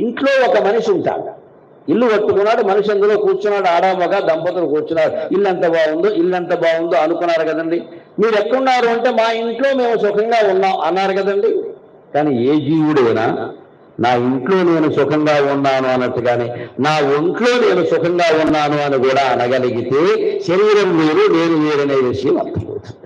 ఇంట్లో ఒక మనిషి ఉంటాడు. ఇల్లు కట్టుకున్నాడు మనిషి అందులో కూర్చున్నాడు ఆడామగా దంపతులు కూర్చున్నారు. ఇల్లు ఎంత బాగుందో ఇల్లు ఎంత బాగుందో అనుకున్నారు కదండి. మీరు ఎక్కడున్నారు అంటే మా ఇంట్లో మేము సుఖంగా ఉన్నాం అన్నారు కదండి. కానీ ఏ జీవుడైనా నా ఇంట్లో నేను సుఖంగా ఉన్నాను అన్నట్టుగానే నా ఒంట్లో నేను సుఖంగా ఉన్నాను అని కూడా అనగలిగితే శరీరం వేరు నేను వేరనే విషయం అర్థమవుతుంది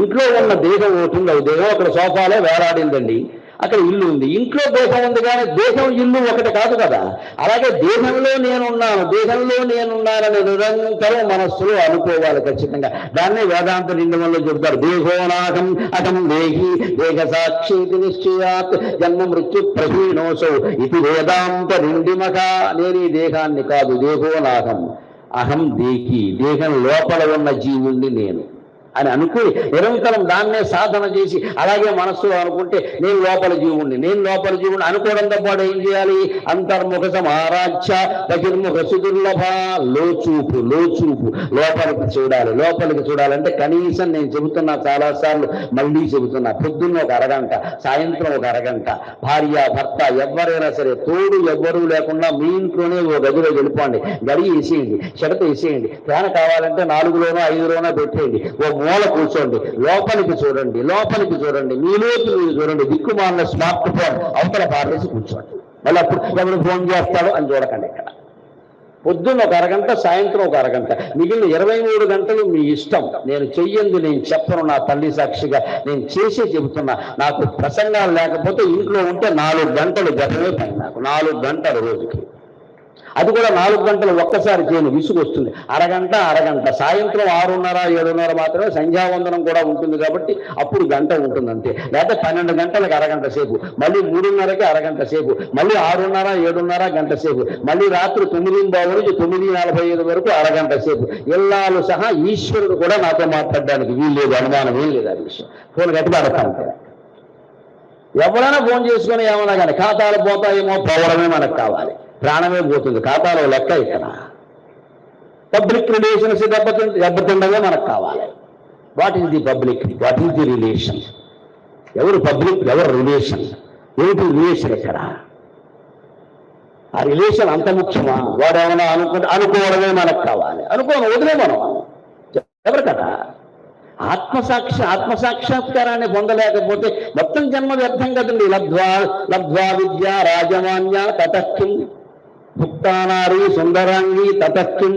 ఇంట్లో ఉన్న దేహం ఉంటుంది అది దేహం అక్కడ సోఫాలో వేలాడిందండి. అక్కడ ఇల్లు ఉంది. ఇంట్లో దేహం ఉంది కానీ దేహం ఇల్లు ఒకటి కాదు కదా. అలాగే దేహంలో నేనున్నాను దేహంలో నేనున్నానని నిరంతరం మనస్సులో అనుకోవాలి ఖచ్చితంగా. దాన్నే వేదాంత నిండమంలో చెబుతారు. దేహోనాథం అహం దేహి దేహ సాక్షి నిశ్చయాత్ జన్మ మృత్యు ప్రహీనోసౌ ఇది వేదాంత నిండిమక నేను ఈ దేహాన్ని కాదు దేహోనాథం. అహం దేహి దేహం లోపల ఉన్న జీవుణ్ణి నేను. అని అనుకుని నిరంతరం దాన్నే సాధన చేసి అలాగే మనస్సులో అనుకుంటే నేను లోపల జీవుణ్ణి నేను లోపల జీవుణ్ణి అనుకోవడంతో పాటు ఏం చేయాలి? అంతర్ముఖ సమారాధ్య బహిర్ముఖ సుదుర్లభ. లోచూపు లోచూపు. లోపలికి చూడాలి లోపలికి చూడాలంటే కనీసం నేను చెబుతున్నా చాలాసార్లు మళ్ళీ చెబుతున్నా. పొద్దున్న ఒక అరగంట సాయంత్రం ఒక అరగంట. భార్య భర్త ఎవరైనా సరే తోడు ఎవ్వరూ లేకుండా మీ ఇంట్లోనే ఓ గదిలో వెళ్ళిపోండి. గడి వేసేయండి చెడత వేసేయండి. ఫ్యాన్ కావాలంటే నాలుగులోనో ఐదులోనో పెట్టేయండి. ఓ మూల కూర్చోండి. లోపలికి చూడండి లోపలికి చూడండి మీలోకి మీరు చూడండి. దిక్కుమాలిన స్మార్ట్ ఫోన్ అవతల పారేసి కూర్చోండి. మళ్ళీ అప్పుడు ఎవరు ఫోన్ చేస్తాడో అని చూడకండి ఇక్కడ. పొద్దున్న ఒక అరగంట సాయంత్రం ఒక అరగంట. మిగిలిన ఇరవై మూడు గంటలు మీ ఇష్టం. నేను చెయ్యంది నేను చెప్పను నా తల్లి సాక్షిగా నేను చేసే చెబుతున్నా. నాకు ప్రసంగాలు లేకపోతే ఇంట్లో ఉంటే నాలుగు గంటలు గతమే పని నాకు. నాలుగు గంటలు రోజుకి. అది కూడా నాలుగు గంటలు ఒక్కసారి చేయను విసుగు వస్తుంది అరగంట అరగంట. సాయంత్రం ఆరున్నర ఏడున్నర మాత్రమే సంధ్యావందనం కూడా ఉంటుంది కాబట్టి అప్పుడు గంట ఉంటుంది అంతే లేకపోతే పన్నెండు గంటలకు అరగంట సేపు. మళ్ళీ మూడున్నరకి అరగంట సేపు. మళ్ళీ ఆరున్నర ఏడున్నర గంట సేపు. మళ్ళీ రాత్రి తొమ్మిది బాబు నుంచి తొమ్మిది నలభై ఐదు వరకు అరగంట సేపు. ఇల్లాలు సహా ఈశ్వరుడు కూడా నాతో మాట్లాడడానికి వీలు లేదు అనుమానం ఏం లేదు ఆ విషయం. ఫోన్ గట్టి పడతాను ఎవరైనా ఫోన్ చేసుకుని ఏమన్నా కానీ ఖాతాలు పోతాయేమో పోవడమే మనకు కావాలి. ప్రాణమే పోతుంది ఖాతాలో లెక్క ఇక్కడ. పబ్లిక్ రిలేషన్స్ దెబ్బతి దెబ్బతిండమే మనకు కావాలి. What is the public what is the relation ఎవరు పబ్లిక్ ఎవరు రిలేషన్ ఏమిటి రిలేషన్ ఇక్కడ? ఆ రిలేషన్ అంత ముఖ్యమా? వాడు ఏమైనా అనుకుంటే అనుకోవడమే మనకు కావాలి. అనుకోను వదిలే మనం. ఎవరు కదా? ఆత్మసాక్షి ఆత్మసాక్షాత్కారాన్ని పొందలేకపోతే మొత్తం జన్మ వ్యర్థం కదండి. లబ్ధ్వా లబ్ధ్వా విద్య రాజమాన్య తటస్థింది ముక్తానారి సుందరాంగి తతక్కిం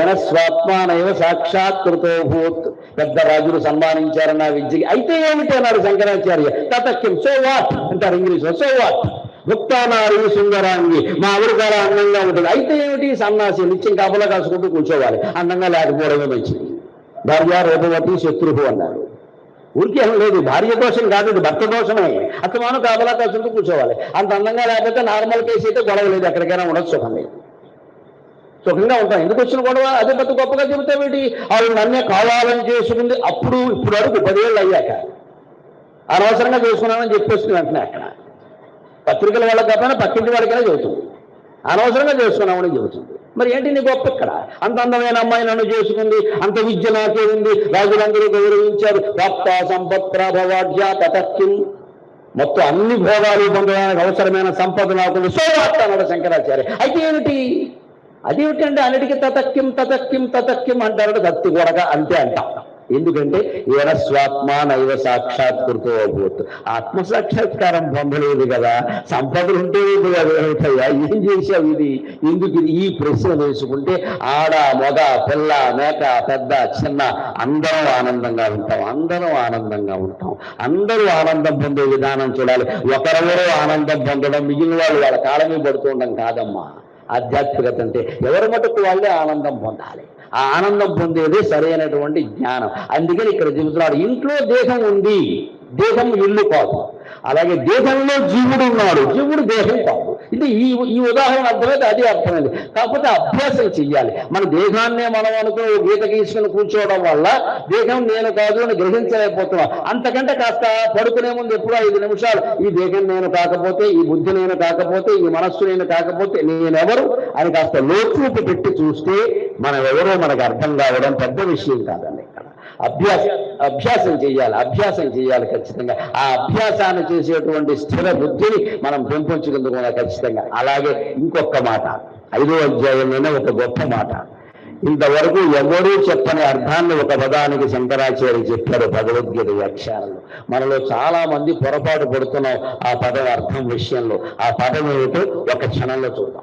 ఏన స్వాత్మానైవ సాక్షాత్కృతో భూత్ పెద్ద రాజులు సన్మానించారన్న విద్యకి అయితే ఏమిటి అన్నారు శంకరాచార్య తతక్కిం సో వాట్ అంటారు ఇంగ్లీష్లో. సో వాట్ భుక్తానారి సుందరాంగి మా ఆవిడ చాలా అందంగా ఉంటుంది. అయితే ఏమిటి? సన్నాసి నిత్యం కాపలా కాసుకుంటూ కూర్చోవాలి. అందంగా లేకపోవడమే మంచిది. భార్య రూపవతి శత్రువు అన్నారు. ఊరికే లేదు భార్య దోషం కాదు ఇది భర్త దోషమే. అత్తమాను కాపలా కాసుకుంటూ కూర్చోవాలి. అంత అందంగా లేకపోతే నార్మల్ కేసు అయితే గొడవ లేదు ఎక్కడికైనా ఉండదు సుఖం లేదు సుఖంగా ఉంటాం. ఎందుకు వచ్చిన గొడవ? అదే పెద్ద గొప్పగా చెబుతావేటి ఆవిడ నన్నే కావాలని చేసుకుంది. అప్పుడు ఇప్పుడు వరకు పదేళ్ళు అయ్యాక. అనవసరంగా చేసుకున్నానని చెప్పేస్తుంది వెంటనే అక్కడ. పత్రికల వాళ్ళకి కాకపోయినా పక్కింటి వాళ్ళకైనా చెబుతుంది. అనవసరంగా చేసుకున్నామని చెబుతుంది. మరి ఏంటి నీ గొప్ప ఇక్కడ? అంత అందమైన అమ్మాయి నన్ను చేసుకుంది అంత విద్య నాకే ఉంది రాజులందరూ గౌరవించారు. ప్రాప్త సంపత్ ప్రభవాడ్య తటక్కిం మొత్తం అన్ని భోగాలు పొందడానికి అవసరమైన సంపద నాకు సోవార్త అన్నాడు శంకరాచార్య. అయితే ఏమిటి? అదేమిటంటే అన్నిటికీ తతక్యం తతక్యం తతక్యం అంటారు కత్తి కొడక అంతే అంటాం. ఎందుకంటే ఏన స్వాత్మ నైవ సాక్షాత్కృతో అభూత్ ఆత్మ సాక్షాత్కారం పొందలేదు కదా. సంపదలు ఉంటే కదా ఏం చేశావు ఇది? ఎందుకు ఈ ప్రశ్న వేసుకుంటే ఆడ మగ పిల్ల మేక పెద్ద చిన్న అందరం ఆనందంగా ఉంటాం. అందరం ఆనందంగా ఉంటాం. అందరూ ఆనందం పొందే విధానం చూడాలి. ఒకరెవరో ఆనందం పొందడం మిగిలిన వాళ్ళు వాళ్ళ కాలమే పడుతూ ఉండడం కాదమ్మా. ఆధ్యాత్మికత అంటే ఎవరి మటుకు వాళ్ళే ఆనందం పొందాలి. ఆ ఆనందం పొందేదే సరైనటువంటి జ్ఞానం. అందుకని ఇక్కడ చెబుతున్నాడు ఇంట్లో దేహం ఉంది. దేహం ఇల్లు కాదు? అలాగే దేహంలో జీవుడు ఉన్నాడు. జీవుడు దేహం కాదు. ఇది ఈ ఈ ఉదాహరణ అర్థమైతే అది అర్థమైంది. కాకపోతే అభ్యాసం చెయ్యాలి. మన దేహాన్నే మనం అనుకుని ఓ గీత గీసుకుని కూర్చోవడం వల్ల దేహం నేను కాదు అని గ్రహించలేకపోతున్నాం. అంతకంటే కాస్త పడుకునే ముందు ఎప్పుడో ఐదు నిమిషాలు ఈ దేహం నేను కాకపోతే ఈ బుద్ధి నేను కాకపోతే ఈ మనస్సు నేను కాకపోతే నేనెవరు అని కాస్త లోతు పెట్టి చూస్తే మనం ఎవరో మనకు అర్థం కావడం పెద్ద విషయం కాదండి. అభ్యాస అభ్యాసం చేయాలి అభ్యాసం చేయాలి ఖచ్చితంగా. ఆ అభ్యాసాన్ని చేసేటువంటి స్థిర బుద్ధిని మనం పెంపొంచుకుందుకున్నా ఖచ్చితంగా. అలాగే ఇంకొక మాట ఐదో అధ్యాయంలోనే ఒక గొప్ప మాట. ఇంతవరకు ఎవరూ చెప్పని అర్థాన్ని ఒక పదానికి శంకరాచార్య చెప్పారు భగవద్గీత వ్యాఖ్యానంలో. మనలో చాలా మంది పొరపాటు పడుతున్నాం ఆ పదం అర్థం విషయంలో. ఆ పదం ఏమిటో ఒక క్షణంలో చూద్దాం.